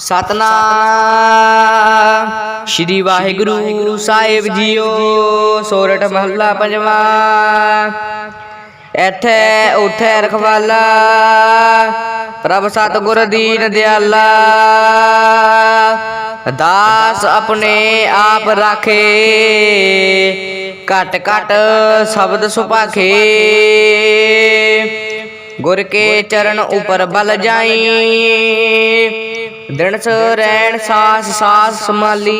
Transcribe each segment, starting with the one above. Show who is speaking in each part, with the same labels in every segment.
Speaker 1: ਸਤਨਾਮ। ਸ਼੍ਰੀ ਵਾਹਿਗੁਰੂ ਸਾਹਿਬ ਜੀਓ ਸੋਰਠ ਮਹੱਲਾ ਪੰਜਵਾ। ਇੱਥੇ ਉਠੇ ਰਖਵਾਲਾ। ਪ੍ਰਭ ਸਤਿਗੁਰ ਦੀਨ ਦਿਆਲਾ। ਦਾਸ ਆਪਣੇ ਆਪ ਰਾਖੇ। ਘਟ ਘਟ ਸ਼ਬਦ ਸੁਪਾਖੇ ਗੁਰ ਕੇ ਚਰਨ ਉਪਰ ਬਲ ਜਾਈ। ਦਿਨ ਸ ਸਾਸ ਸਾਸ ਸਮਾਲੀ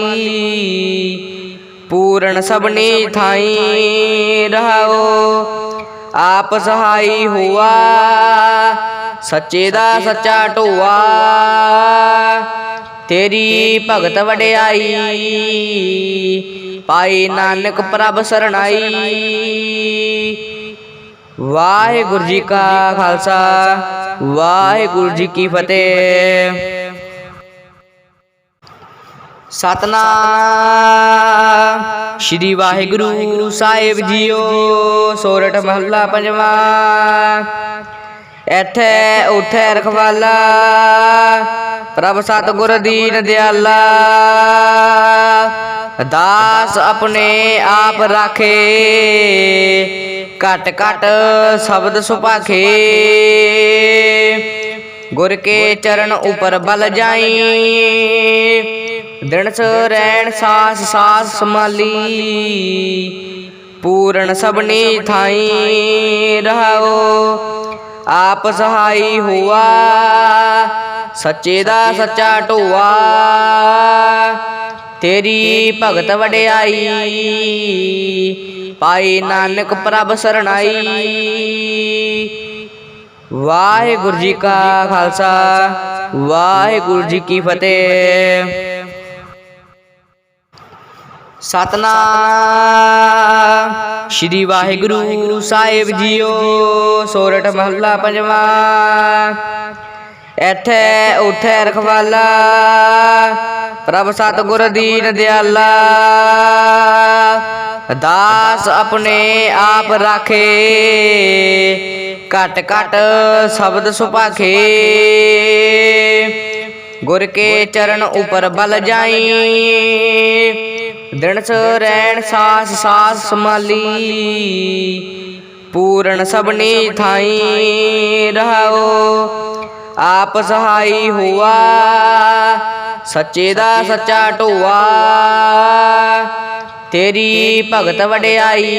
Speaker 1: ਪੂਰਨ ਸਭਨੀ ਥਾਈ ਰਹਾਓ। ਆਪ ਸਹਾਈ ਹੁਆ। ਸੱਚੇ ਦਾ ਸੱਚਾ ਢੋਆ। ਤੇਰੀ ਭਗਤ ਵਡਿਆਈ। ਪਾਈ ਨਾਨਕ ਪ੍ਰਭ ਸਰਣਾਈ। ਵਾਹਿਗੁਰੂ ਜੀ ਕਾ ਖਾਲਸਾ। ਵਾਹਿਗੁਰੂ ਜੀ ਕੀ ਫਤਿਹ। ਸਤਨਾਮ। ਸ਼੍ਰੀ ਵਾਹਿਗੁਰੂ ਸਾਹਿਬ ਜੀਓ ਸੋਰਠ ਮਹੱਲਾ ਪੰਜਵਾ। ਇੱਥੇ ਉਠੇ ਰਖਵਾਲਾ। ਪ੍ਰਭ ਸਤਿਗੁਰ ਦੀਨ ਦਿਆਲਾ ਦਾਸ ਆਪਣੇ ਆਪ ਰਾਖੇ। ਘਟ ਘਟ ਸ਼ਬਦ ਸੁਪਾਖੇ ਗੁਰ ਕੇ ਚਰਨ ਉਪਰ ਬਲ ਜਾਈ। ਦਿਨ ਸ ਰਹਿਣ ਸਾਸ ਸਾਸ ਸਮਾਲੀ ਪੂਰਨ ਸਭਨੀ ਥਾਈ ਰਹਾਓ। ਆਪ ਸਹਾਈ ਹੁਆ। ਸੱਚੇ ਦਾ ਸੱਚਾ ਢੋਆ। ਤੇਰੀ ਭਗਤ ਵਡਿਆਈ। ਪਾਈ ਨਾਨਕ ਪ੍ਰਭ ਸਰਣਾਈ। ਵਾਹਿਗੁਰੂ ਜੀ ਕਾ ਖਾਲਸਾ। ਵਾਹਿਗੁਰੂ ਜੀ ਕੀ ਫਤਿਹ। ਸਤਨਾਮ। ਸ਼੍ਰੀ ਵਾਹਿਗੁਰੂ ਸਾਹਿਬ ਜੀਓ ਸੋਰਠ ਮਹੱਲਾ ਪੰਜਵਾ। ਇੱਥੇ ਉਠੇ ਰਖਵਾਲਾ। ਪ੍ਰਭ ਸਤਿਗੁਰ ਦੀਨ ਦਿਆਲਾ। ਦਾਸ ਆਪਣੇ ਆਪ ਰਾਖੇ। ਘਟ ਘਟ ਸ਼ਬਦ ਸੁਪਾਖੇ ਗੁਰ ਕੇ ਚਰਨ ਉਪਰ ਬਲ ਜਾਈ। ਦਿਨ ਸ ਰਹਿਣ ਸਾਸ ਸਾਸ ਸਮਾਲੀ ਪੂਰਨ ਸਭਨੀ ਥਾਈ ਰਹਾਓ। ਆਪ ਸਹਾਈ ਹੁਆ। ਸੱਚੇ ਦਾ ਸੱਚਾ ਢੋਆ। ਤੇਰੀ ਭਗਤ ਵਡਿਆਈ।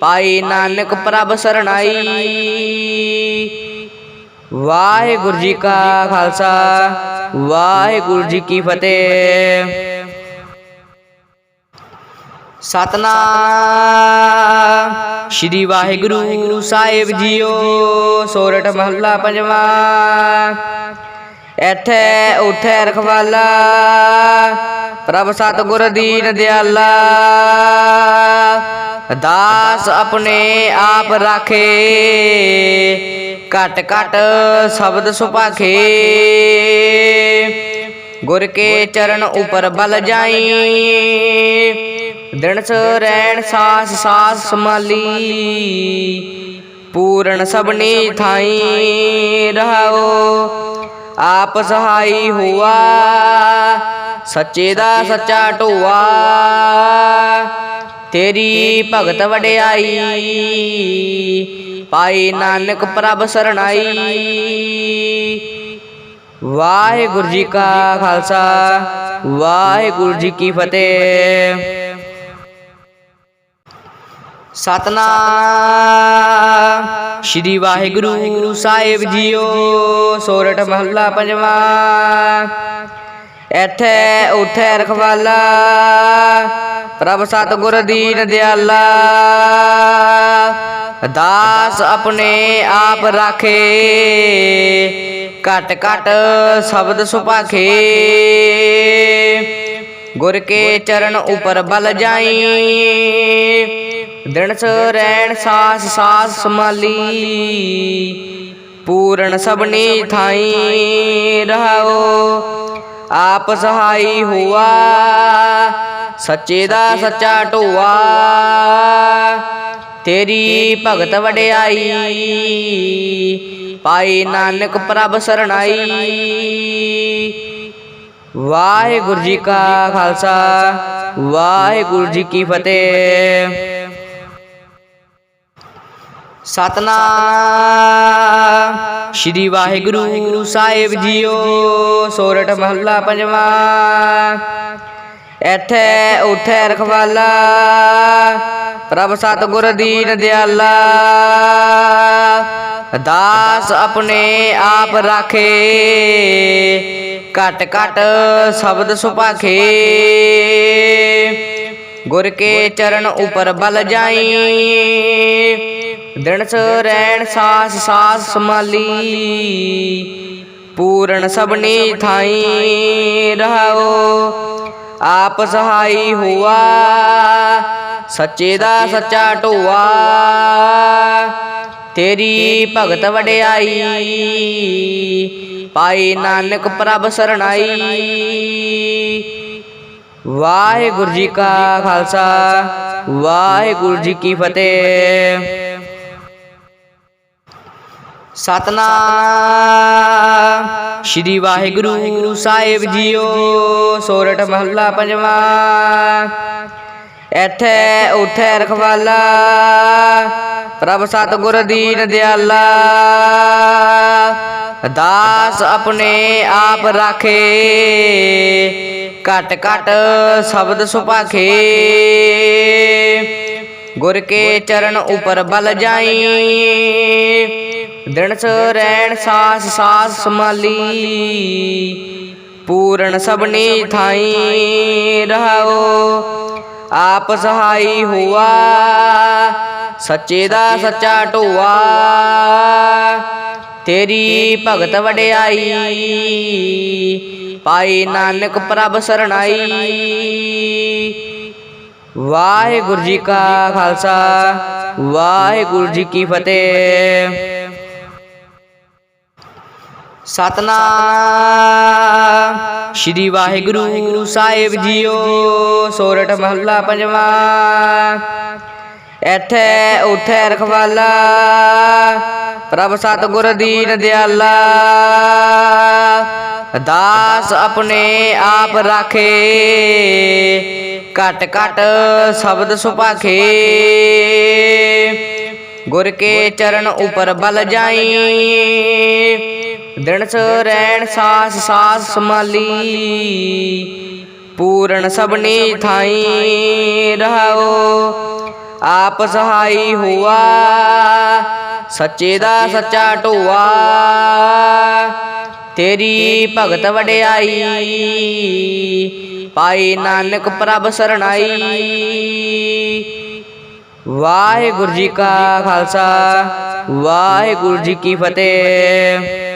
Speaker 1: ਪਾਈ ਨਾਨਕ ਪ੍ਰਭ ਸਰਣਾਈ। ਵਾਹਿਗੁਰੂ ਜੀ ਕਾ ਖਾਲਸਾ। ਵਾਹਿਗੁਰੂ ਜੀ ਕੀ ਫਤਿਹ। ਸਤਨਾਮ। ਸ਼੍ਰੀ ਵਾਹਿਗੁਰੂ ਸਾਹਿਬ ਜੀਓ ਸੋਰਠ ਮਹੱਲਾ ਪੰਜਵਾ। ਇੱਥੇ ਉਠੇ ਰਖਵਾਲਾ ਪ੍ਰਭ ਸਤਿਗੁਰ ਦੀਨ ਦਿਆਲਾ। ਦਾਸ ਆਪਣੇ ਆਪ ਰਾਖੇ ਘਟ ਘਟ ਸ਼ਬਦ ਸੁਪਾਖੇ ਗੁਰ ਕੇ ਚਰਨ ਉਪਰ ਬਲ ਜਾਈ। ਦਿਨ ਸ ਰਹਿਣ ਸਾਸ ਸਾਸ ਸਮਾਲੀ ਪੂਰਨ ਸਭਨੀ ਥਾਈ ਰਹਾਓ। ਆਪ ਸਹਾਈ ਹੁਆ। ਸੱਚੇ ਦਾ ਸੱਚਾ ਢੋਆ। ਤੇਰੀ ਭਗਤ ਵਡਿਆਈ। ਪਾਈ ਨਾਨਕ ਪ੍ਰਭ ਸਰਣਾਈ। ਵਾਹਿਗੁਰੂ ਜੀ ਕਾ ਖਾਲਸਾ। ਵਾਹਿਗੁਰੂ ਜੀ ਕੀ ਫਤਿਹ। ਸਤਨਾਮ। ਸ਼੍ਰੀ ਵਾਹਿਗੁਰੂ ਸਾਹਿਬ ਜੀਓ ਸੋਰਠ ਮਹੱਲਾ ਪੰਜਵਾ। ਇੱਥੇ ਉਠੇ ਰਖਵਾਲਾ। ਪ੍ਰਭ ਸਤਿਗੁਰ ਦੀਨ ਦਿਆਲਾ। ਦਾਸ ਆਪਣੇ ਆਪ ਰਾਖੇ। ਘਟ ਘਟ ਸ਼ਬਦ ਸੁਪਾਖੇ ਗੁਰ ਕੇ ਚਰਨ ਉਪਰ ਬਲ ਜਾਈ। ਦਿਨ ਸ ਰਹਿਣ ਸਾਸ ਸਾਸ ਸਮਾਲੀ ਪੂਰਨ ਸਭਨੀ ਥਾਈ ਰਹਾਓ। ਆਪ ਸਹਾਈ ਹੁਆ। ਸੱਚੇ ਦਾ ਸੱਚਾ ਢੋਆ। ਤੇਰੀ ਭਗਤ ਵਡਿਆਈ। ਪਾਈ ਨਾਨਕ ਪ੍ਰਭ ਸਰਣਾਈ। ਵਾਹਿਗੁਰੂ ਜੀ ਕਾ ਖਾਲਸਾ। ਵਾਹਿਗੁਰੂ ਜੀ ਕੀ ਫਤਿਹ। ਸਤਨਾਮ। ਸ਼੍ਰੀ ਵਾਹਿਗੁਰੂ ਸਾਹਿਬ ਜੀਓ ਸੋਰਠ ਮਹੱਲਾ ਪੰਜਵਾਂ। ਇੱਥੇ ਉਠੇ ਰਖਵਾਲਾ। ਪ੍ਰਭ ਸਤਿਗੁਰ ਦੀਨ ਦਿਆਲਾ। ਦਾਸ ਆਪਣੇ ਆਪ ਰਾਖੇ। ਘਟ ਘਟ ਸ਼ਬਦ ਸੁਪਾਖੇ ਗੁਰ ਕੇ ਚਰਨ ਉਪਰ ਬਲ ਜਾਈ। ਦਿਨ ਸ ਰਹਿਣ ਸਾਸ ਸਾਸ ਸਮਾਲੀ ਪੂਰਨ ਸਭਨੀ ਥਾਈ ਰਹਾਓ। ਆਪ ਸਹਾਈ ਹੁਆ। ਸੱਚੇ ਦਾ ਸੱਚਾ ਢੋਆ। ਤੇਰੀ ਭਗਤ ਵਡਿਆਈ। ਪਾਈ ਨਾਨਕ ਪ੍ਰਭ ਸਰਣਾਈ। ਵਾਹਿਗੁਰੂ ਜੀ ਕਾ ਖਾਲਸਾ। ਵਾਹਿਗੁਰੂ ਜੀ ਕੀ ਫਤਿਹ। ਸਤਨਾਮ। ਸ਼੍ਰੀ ਵਾਹਿਗੁਰੂ ਸਾਹਿਬ ਜੀਓ, ਸੋਰਠ ਮਹੱਲਾ ਪੰਜਵਾਂ। ਇੱਥੇ ਉਠੇ ਰਖਵਾਲਾ, ਪ੍ਰਭ ਸਤਿਗੁਰ ਦੀਨ ਦਿਆਲਾ। ਦਾਸ ਆਪਣੇ ਆਪ ਰਾਖੇ, ਘਟ ਘਟ ਸ਼ਬਦ ਸੁਭਾਖੇ। ਗੁਰ ਕੇ ਚਰਨ ਉਪਰ ਬਲ ਜਾਈ। ਦਿਨ ਸ ਰਹਿਣ ਸਾਸ ਸਾਸ ਸਮਾਲੀ ਪੂਰਨ ਸਭਨੀ ਥਾਈ ਰਹਾਓ। ਆਪ ਸਹਾਈ ਹੁਆ। ਸੱਚੇ ਦਾ ਸੱਚਾ ਢੋਆ। ਤੇਰੀ ਭਗਤ ਵਡਿਆਈ। ਪਾਈ ਨਾਨਕ ਪ੍ਰਭ ਸਰਣਾਈ। ਵਾਹਿਗੁਰੂ ਜੀ ਕਾ ਖਾਲਸਾ, ਵਾਹਿਗੁਰੂ ਜੀ ਕੀ ਫਤਿਹ। ਸਤਨਾਮ, ਸ਼੍ਰੀ ਵਾਹਿਗੁਰੂ ਸਾਹਿਬ ਜੀਓ, ਸੋਰਠ ਮਹੱਲਾ ਪੰਜਵਾਂ। ਇੱਥੇ ਉਠੇ ਰਖਵਾਲਾ, ਪ੍ਰਭ ਸਤਿਗੁਰ ਦੀਨ ਦਿਆਲਾ। ਦਾਸ ਆਪਣੇ ਆਪ ਰਾਖੇ। ਘਟ ਘਟ ਸ਼ਬਦ ਸੁਪਾਖੇ ਗੁਰ ਕੇ ਚਰਨ ਉਪਰ ਬਲ ਜਾਈ। ਦਿਨ ਸ ਰਹਿਣ ਸਾਸ ਸਾਸ ਸਮਾਲੀ ਪੂਰਨ ਸਭਨੀ ਥਾਈ ਰਹਾਓ। ਆਪ ਸਹਾਈ ਹੁਆ। ਸੱਚੇ ਦਾ ਸੱਚਾ ਢੋਆ। ਤੇਰੀ ਭਗਤ ਵਡਿਆਈ। ਪਾਈ ਨਾਨਕ ਪ੍ਰਭ ਸਰਣਾਈ। ਵਾਹਿਗੁਰੂ ਜੀ ਕਾ ਖਾਲਸਾ ਵਾਹਿਗੁਰੂ ਜੀ ਕੀ ਫਤਿਹ।